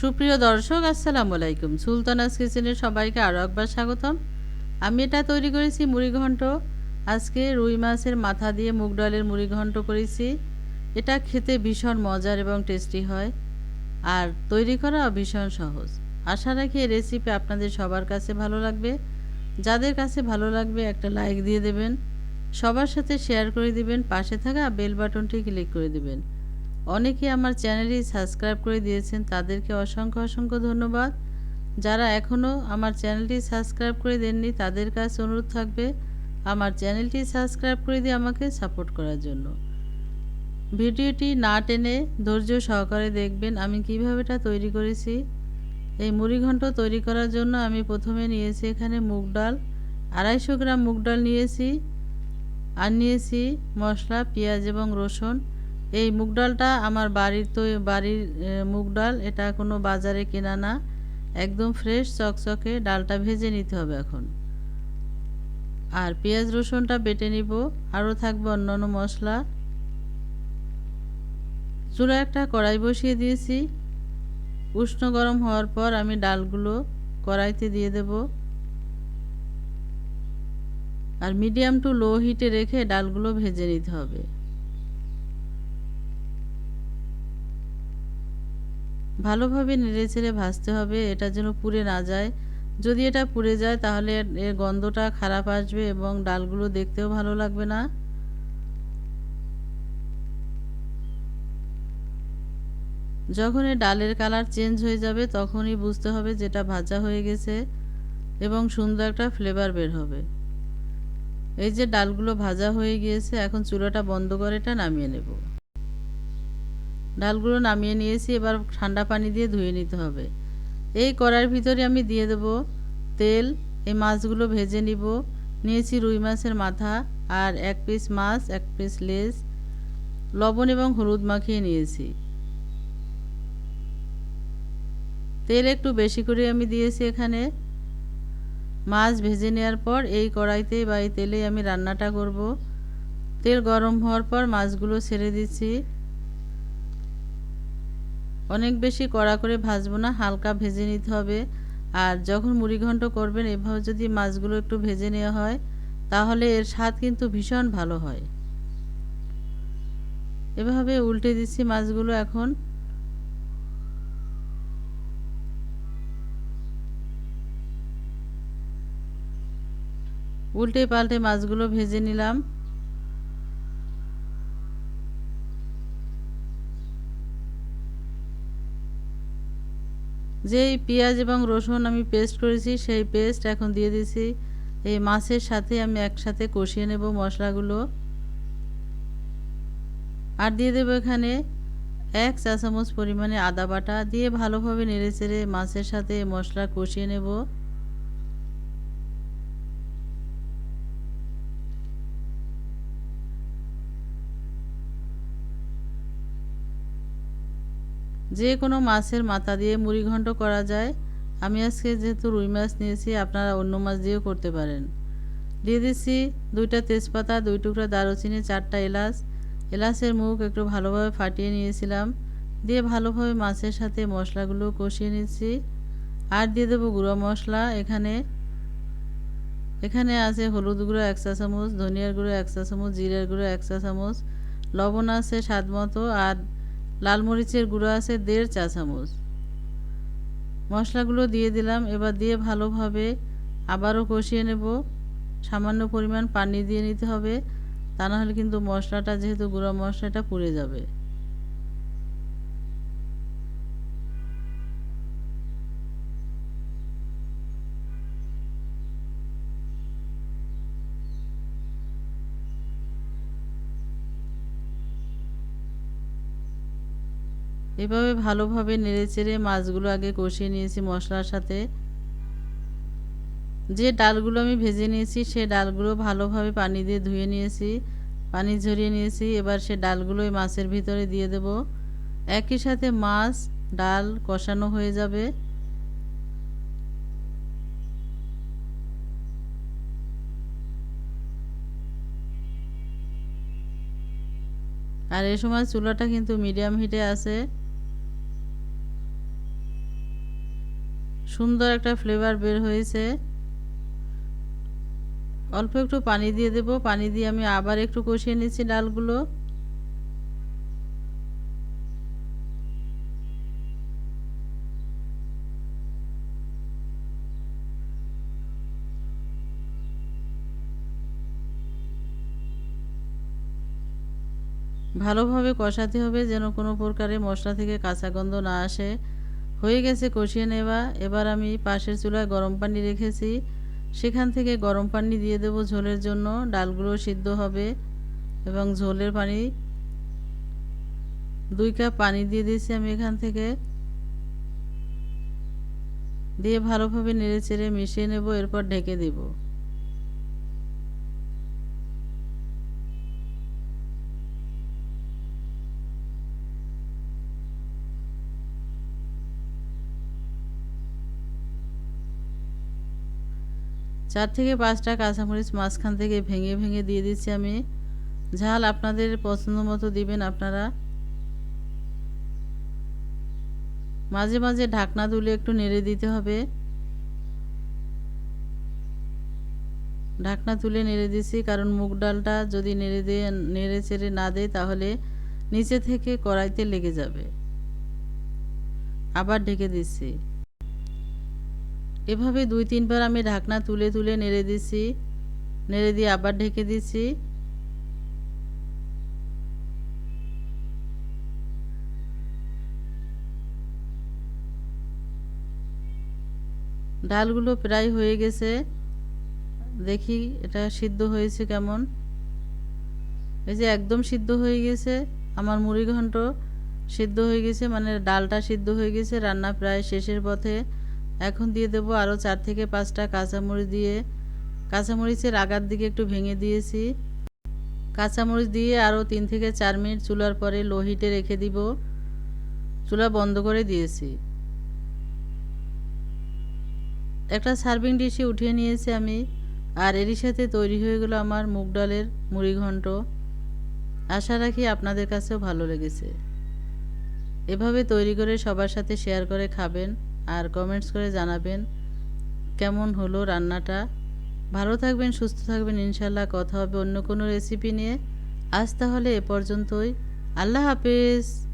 সুপ্রিয় দর্শক, আসসালামু আলাইকুম। সুলতানাস কিচেনের সবাইকে আরও একবার স্বাগতম। আমি এটা তৈরি করেছি মুড়ি ঘন্ট। আজকে রুই মাছের মাথা দিয়ে মুগ ডালের মুড়ি ঘন্ট করেছি। এটা খেতে ভীষণ মজার এবং টেস্টি হয় আর তৈরি করা ভীষণ সহজ। আশা রাখি এই রেসিপি আপনাদের সবার কাছে ভালো লাগবে। যাদের কাছে ভালো লাগবে একটা লাইক দিয়ে দেবেন, সবার সাথে শেয়ার করে দিবেন, পাশে থাকা বেল বাটনটি ক্লিক করে দিবেন। অনেকে আমার চ্যানেলটি সাবস্ক্রাইব করে দিয়েছেন, তাদেরকে অসংখ্য অসংখ্য ধন্যবাদ। যারা এখনও আমার চ্যানেলটি সাবস্ক্রাইব করে দেননি, তাদের কাছে অনুরোধ থাকবে আমার চ্যানেলটি সাবস্ক্রাইব করে দিয়ে আমাকে সাপোর্ট করার জন্য। ভিডিওটি না টেনে ধৈর্য সহকারে দেখবেন আমি কীভাবে এটা তৈরি করেছি। এই মুড়ি ঘন্ট তৈরি করার জন্য আমি প্রথমে নিয়েছি এখানে মুগ ডাল, আড়াইশো গ্রাম মুগ ডাল নিয়েছি, আর নিয়েছি মশলা, পেঁয়াজ এবং রসুন। এই মুগ ডালটা আমার বাড়ির তো, বাড়ির মুগ ডাল, এটা কোনো বাজারে কেনা না। একদম ফ্রেশ চকচকে, ডালটা ভেজে নিতে হবে এখন। আর পেঁয়াজ রসুনটা বেটে নিব, আরও থাকবে অন্যান্য মশলা। চুলা একটা কড়াই বসিয়ে দিয়েছি। উষ্ণ গরম হওয়ার পর আমি ডালগুলো কড়াইতে দিয়ে দেব। আর মিডিয়াম টু লো হিটে রেখে ডালগুলো ভেজে নিতে হবে। ভালোভাবে নেড়ে ছেড়ে ভাজতে হবে, এটা যেন পুড়ে না যায়। যদি এটা পুড়ে যায়, তাহলে এর গন্ধটা খারাপ আসবে এবং ডালগুলো দেখতেও ভালো লাগবে না। যখন এই ডালের কালার চেঞ্জ হয়ে যাবে, তখনই বুঝতে হবে যেটা ভাজা হয়ে গেছে এবং সুন্দর একটা ফ্লেভার বের হবে। এই যে ডালগুলো ভাজা হয়ে গিয়েছে, এখন চুলাটা বন্ধ করে এটা নামিয়ে নেব। ডালগুলো নামিয়ে নিয়েছি, এবার ঠান্ডা পানি দিয়ে ধুয়ে নিতে হবে। এই কড়ার ভিতরে আমি দিয়ে দেব তেল, এই মাছগুলো ভেজে নিব। নিয়েছি রুই মাছের মাথা আর এক পিস মাছ, এক পিস লেজ, লবণ এবং হলুদ মাখিয়ে নিয়েছি। তেল একটু বেশি করে আমি দিয়েছি এখানে। মাছ ভেজে নেওয়ার পর এই কড়াইতে বা এই তেলেই আমি রান্নাটা করব। তেল গরম হওয়ার পর মাছগুলো ছেড়ে দিচ্ছি। অনেক বেশি কড়া করে ভাজবো না, হালকা ভেজে নিতে হবে। আর যখন মুড়িঘণ্ট করবেন, এভাবে যদি মাছগুলো একটু ভেজে নেওয়া হয়, তাহলে এর স্বাদ কিন্তু ভীষণ ভালো হয়। এভাবে উল্টে দিচ্ছি মাছগুলো এখন। উল্টে পাল্টে মাছগুলো ভেজে নিলাম। যেই পেঁয়াজ এবং রসুন আমি পেস্ট করেছি, সেই পেস্ট এখন দিয়ে দিছি। এই মাছের সাথে আমি একসাথে কষিয়ে নেব মশলাগুলো। আর দিয়ে দেবো এখানে এক চা চামচ পরিমাণে আদা বাটা। দিয়ে ভালোভাবে নেড়ে চেড়ে মাছের সাথে মশলা কষিয়ে নেব। যে কোনো মাছের মাথা দিয়ে মুড়ি ঘন্ট করা যায়। আমি আজকে যেহেতু রুই মাছ নিয়েছি, আপনারা অন্য মাছ দিয়েও করতে পারেন। দিয়ে দিচ্ছি দুইটা তেজপাতা, দুই টুকরা দারুচিনি, চারটা এলাচ। এলাচের মুখ একটু ভালোভাবে ফাটিয়ে নিয়েছিলাম। দিয়ে ভালোভাবে মাছের সাথে মশলাগুলো কষিয়ে নিচ্ছি। আর দিয়ে দেবো গুঁড়ো মশলা। এখানে এখানে আছে হলুদ গুঁড়ো এক চা চামচ, ধনিয়ার গুঁড়ো এক চা চামচ, জিরার গুঁড়ো এক চা চামচ। লবণ আছে স্বাদ মতো। আর লাল মরিচের গুঁড়ো আছে দেড় চা চামচ। মশলাগুলো দিয়ে দিলাম, এবার দিয়ে ভালোভাবে আবারও কষিয়ে নেব। সামান্য পরিমাণ পানি দিয়ে নিতে হবে, তা না হলে কিন্তু মশলাটা, যেহেতু গুঁড়ো মশলাটা পুড়ে যাবে। এভাবে ভালোভাবে নেড়েচেড়ে মাছগুলো আগে কষিয়ে নিয়েছি মশলার সাথে। যে ডালগুলো আমি ভেজে নিয়েছি, সে ডালগুলো ভালোভাবে পানি দিয়ে ধুয়ে নিয়েছি, পানি ঝরিয়ে নিয়েছি। এবার সে ডালগুলো ওই মাছের ভিতরে দিয়ে দেব। একই সাথে মাছ, ডাল কষানো হয়ে যাবে। আর এ সময় চুলাটা কিন্তু মিডিয়াম হিটে আছে। সুন্দর একটা ফ্লেভার বের হয়েছে। অল্প একটু পানি দিয়ে দেব। পানি দিয়ে আমি আবার একটু কষিয়ে নিচ্ছি ডালগুলো। ভালোভাবে কষাতে হবে যেন কোনো প্রকারে মশলা থেকে কাঁচা গন্ধ না আসে। হয়ে গেছে কষিয়ে নেওয়া। এবার আমি পাশের চুলায় গরম পানি রেখেছি। সেখান থেকে গরম পানি দিয়ে দেব ঝোলের জন্য। ডালগুলো সিদ্ধ হবে এবং ঝোলের পানি দুই কাপ পানি দিয়ে দিয়েছি আমি এখান থেকে। দিয়ে ভালোভাবে নেড়ে চেড়ে মিশিয়ে নেব, এরপর ঢেকে দেবো। চার থেকে পাঁচটা কাঁচামরিচ মাঝখান থেকে ভেঙে ভেঙে দিয়ে দিচ্ছি আমি। ঝাল আপনাদের পছন্দ মতো দিবেন আপনারা। মাঝে মাঝে ঢাকনা তুলে একটু নেড়ে দিতে হবে। ঢাকনা তুলে নেড়ে দিছি কারণ মুগ ডালটা যদি নেড়ে দিয়ে, নেড়ে চেড়ে না দেয় তাহলে নিচে থেকে কড়াইতে লেগে যাবে। আবার ঢেকে দিচ্ছি। এভাবে দুই, তিনবার আমি ঢাকনা তুলে তুলে নেড়ে দিছি। নেড়ে দিয়ে আবার ঢেকে দিছি। ডালগুলো প্রায় হয়ে গেছে। দেখি এটা সিদ্ধ হয়েছে কেমন। এই যে একদম সিদ্ধ হয়ে গেছে। আমার মুড়ি ঘন্ট সিদ্ধ হয়ে গেছে মানে ডালটা সিদ্ধ হয়ে গেছে, রান্না প্রায় শেষের পথে। এখন দিয়ে দেবো আরও চার থেকে পাঁচটা কাঁচামরিচ দিয়ে। কাঁচামরিচের আগার দিকে একটু ভেঙে দিয়েছি। কাঁচামরিচ দিয়ে আরও তিন থেকে চার মিনিট চুলার পরে লো হিটে রেখে দিব। চুলা বন্ধ করে দিয়েছি। একটা সার্ভিং ডিশে উঠিয়ে নিয়েছি আমি। আর এরই সাথে তৈরি হয়ে গেল আমার মুগ ডালের মুড়ি ঘন্ট। আশা রাখি আপনাদের কাছেও ভালো লেগেছে। এভাবে তৈরি করে সবার সাথে শেয়ার করে খাবেন। আর কমেন্টস করে জানাবেন কেমন হলো রান্নাটা। ভালো থাকবেন, সুস্থ থাকবেন ইনশাল্লাহ কথা হবে অন্য কোনো রেসিপি নিয়ে। আজ তাহলে এ পর্যন্তই। আল্লাহ হাফেজ।